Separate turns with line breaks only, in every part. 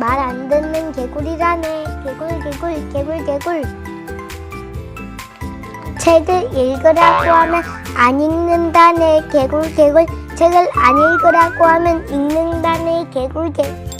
말 안 듣는 개구리라네. 개굴, 개굴, 개굴, 개굴. 책을 읽으라고 하면 안 읽는다네. 개굴, 개굴. 책을 안 읽으라고 하면 읽는다네. 개굴, 개굴.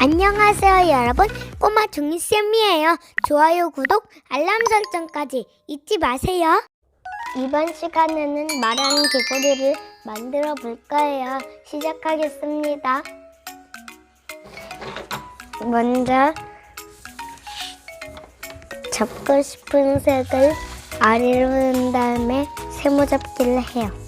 안녕하세요 여러분. 꼬마 종이쌤이에요. 좋아요 구독 알람 설정까지 잊지 마세요. 이번 시간에는 말하는 개구리를 만들어 볼 거예요. 시작하겠습니다. 먼저 잡고 싶은 색을 아래로 한 다음에 세모잡기를 해요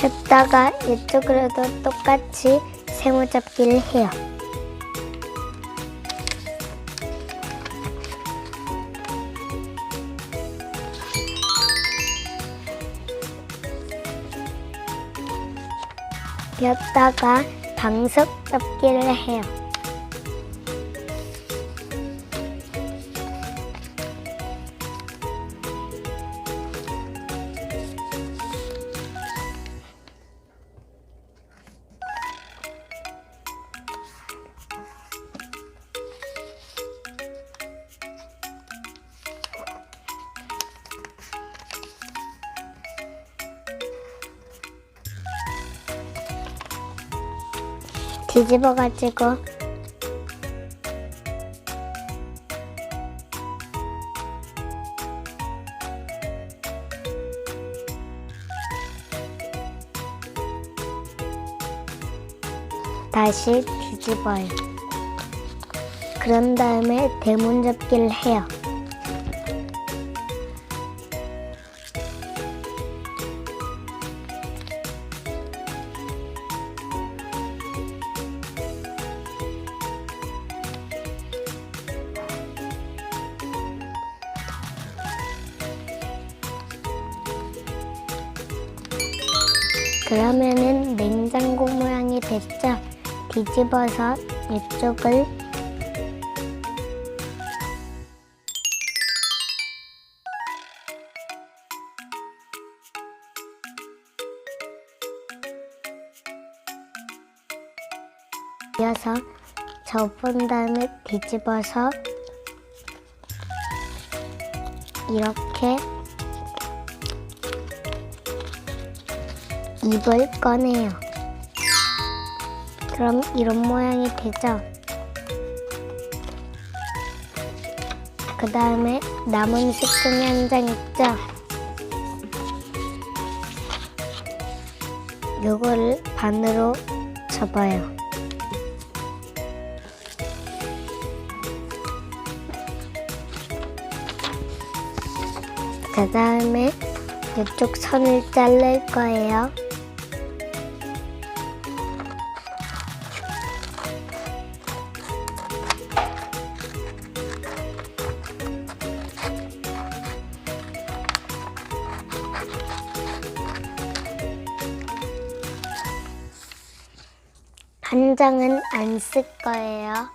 폈다가 이쪽으로도 똑같이 세모잡기를 해요. 폈다가 방석 잡기를 해요. 뒤집어가지고 다시 뒤집어요. 그런 다음에 대문 접기를 해요. 그러면은 냉장고 모양이 됐죠? 뒤집어서 이쪽을 이어서 접은 다음에 뒤집어서 이렇게 입을 꺼내요. 그럼 이런 모양이 되죠. 그 다음에 남은 색 중에 한장 있죠. 요거를 반으로 접어요. 그 다음에 이쪽 선을 자를 거예요. 한 장은 안 쓸 거예요.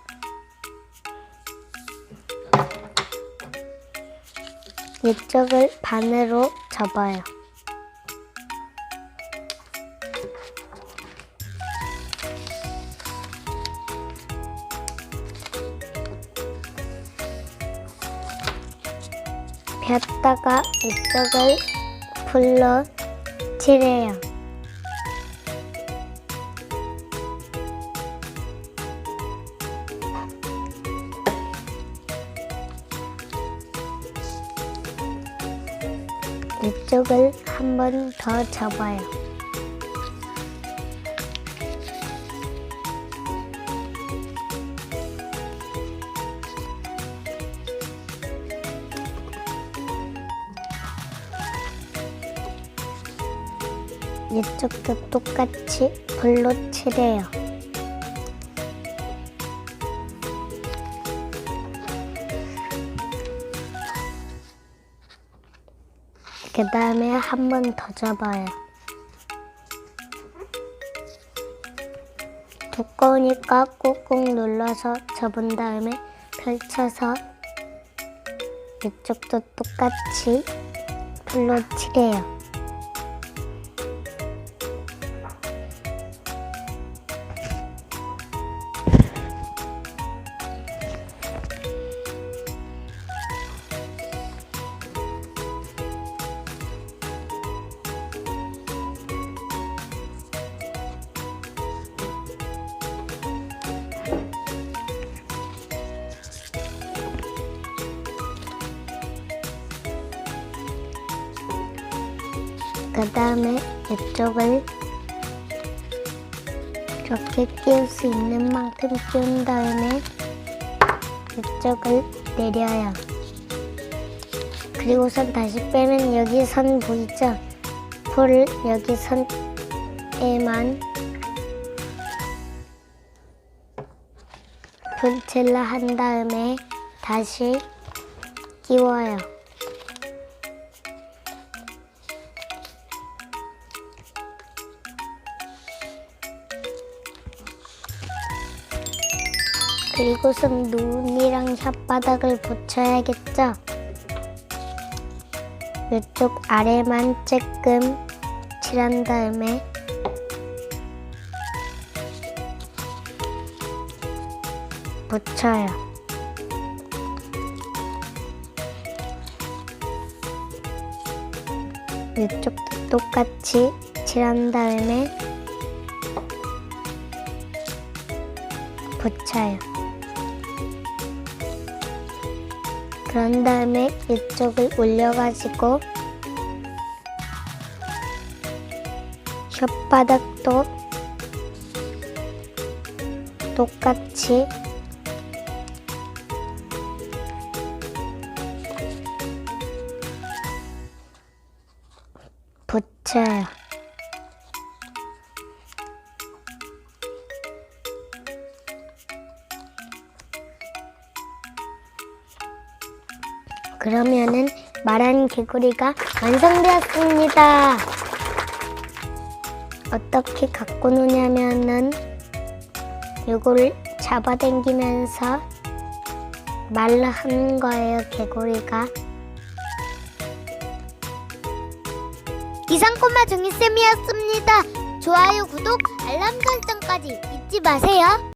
이쪽을 반으로 접어요. 폈다가 이쪽을 풀로 칠해요. 이쪽을 한 번 더 접어요. 이쪽도 똑같이 불로 칠해요. 그 다음에 한 번 더 접어요. 두꺼우니까 꾹꾹 눌러서 접은 다음에 펼쳐서 이쪽도 똑같이 풀로 칠해요. 그 다음에 이쪽을 이렇게 끼울 수 있는 만큼 끼운 다음에 이쪽을 내려요. 그리고 선 다시 빼면 여기 선 보이죠? 풀을 여기 선에만 풀칠라 한 다음에 다시 끼워요. 그리고선 눈이랑 혓바닥을 붙여야겠죠? 이쪽 아래만 조금 칠한 다음에 붙여요. 이쪽도 똑같이 칠한 다음에 붙여요. 그런 다음에 이쪽을 올려가지고 혓바닥도 똑같이 붙여요. 그러면은 말한 개구리가 완성되었습니다. 어떻게 갖고 노냐면은 요거를 잡아당기면서 말로 하는 거예요, 개구리가. 이상 꼬마 종이쌤이었습니다. 좋아요, 구독, 알람 설정까지 잊지 마세요.